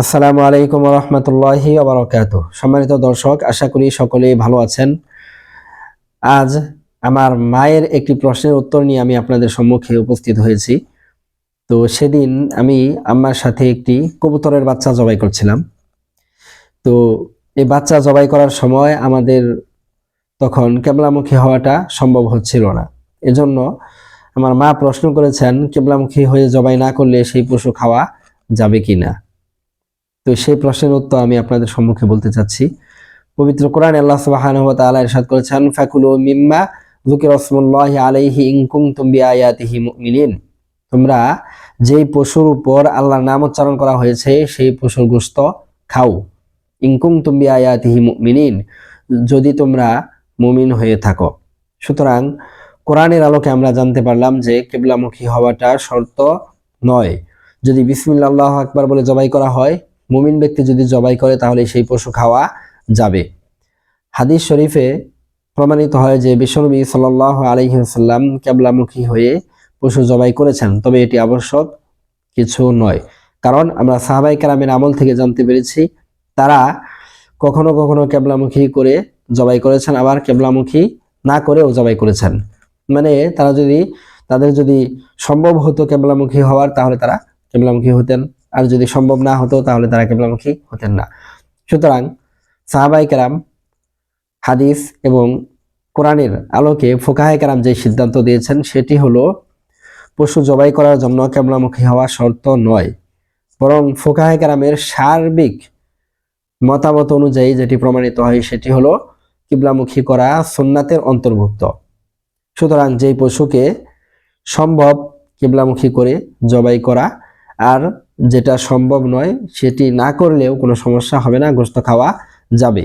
আসসালামু আলাইকুম রহমতুল্লাহি আবরকাত সম্মানিত দর্শক, আশা করি সকলেই ভালো আছেন। আজ আমার মায়ের একটি প্রশ্নের উত্তর নিয়ে আমি আপনাদের সম্মুখে উপস্থিত হয়েছি। তো সেদিন আমি আম্মার সাথে একটি কবুতরের বাচ্চা জবাই করছিলাম। তো এই বাচ্চা জবাই করার সময় আমাদের তখন কেবলামুখী হওয়াটা সম্ভব হচ্ছিল না। এজন্য আমার মা প্রশ্ন করেছেন, কেবলামুখী হয়ে জবাই না করলে সেই পশু খাওয়া যাবে কিনা? তো সেই প্রশ্নের উত্তর আমি আপনাদের সম্মুখে বলতে চাচ্ছি। পবিত্র কোরআন আল্লাহ সুবহানাহু ইরশাদ করেছেন, ফাকুলু মিম্মা যুকির রাসূলুল্লাহি আলাইহি ইন কুনতুম বিআয়াতিহি মুমিনিন। তোমরা যেই পশুর উপর আল্লাহর নাম উচ্চারণ করা হয়েছে, সেই পশুর গোশত খাও। ইন কুনতুম বিআয়াতিহি মুমিনিন, যদি তোমরা মুমিন হয়ে থাকো। সুতরাং কোরআনের আলোকে আমরা জানতে পারলাম যে কেবলামুখী হওয়াটা শর্ত নয়। যদি বিসমিল্লাহ আল্লাহু আকবার বলে জবাই করা হয় মুমিন ব্যক্তি যদি জবাই করে, তাহলে সেই পশু খাওয়া যাবে। হাদিস শরীফে প্রমাণিত হয় যে বিশ্বনবী সাল্লাহ আলহিহাল্লাম কেবলামুখী হয়ে পশু জবাই করেছেন, তবে এটি আবশ্যক কিছু নয়। কারণ আমরা সাহাবাই কালামের আমল থেকে জানতে পেরেছি, তারা কখনো কখনো কেবলামুখী করে জবাই করেছেন, আবার কেবলামুখী না করেও জবাই করেছেন। মানে তারা যদি, তাদের যদি সম্ভব হতো কেবলামুখী হওয়ার, তাহলে তারা কেবলামুখী হতেন। আর যদি সম্ভব না হতো, তাহলে তারা কেবলামুখী হতেন না। সুতরাং সাহাবাই কেরাম হাদিস এবং কোরআনের আলোকে ফোকাহাই কেরাম যে সিদ্ধান্ত দিয়েছেন, সেটি হলো পশু জবাই করার জন্য কেবলামুখী হওয়া শর্ত নয়, বরং ফোকাহাই কেরামের সার্বিক মতামত অনুযায়ী যেটি প্রমাণিত হয়, সেটি হলো কিবলামুখী করা সুন্নাতের অন্তর্ভুক্ত। সুতরাং যেই পশুকে সম্ভব কিবলামুখী করে জবাই করা আর যেটা সম্ভব নয় সেটি না করলেও কোনো সমস্যা হবে না গোস্ত খাওয়া যাবে।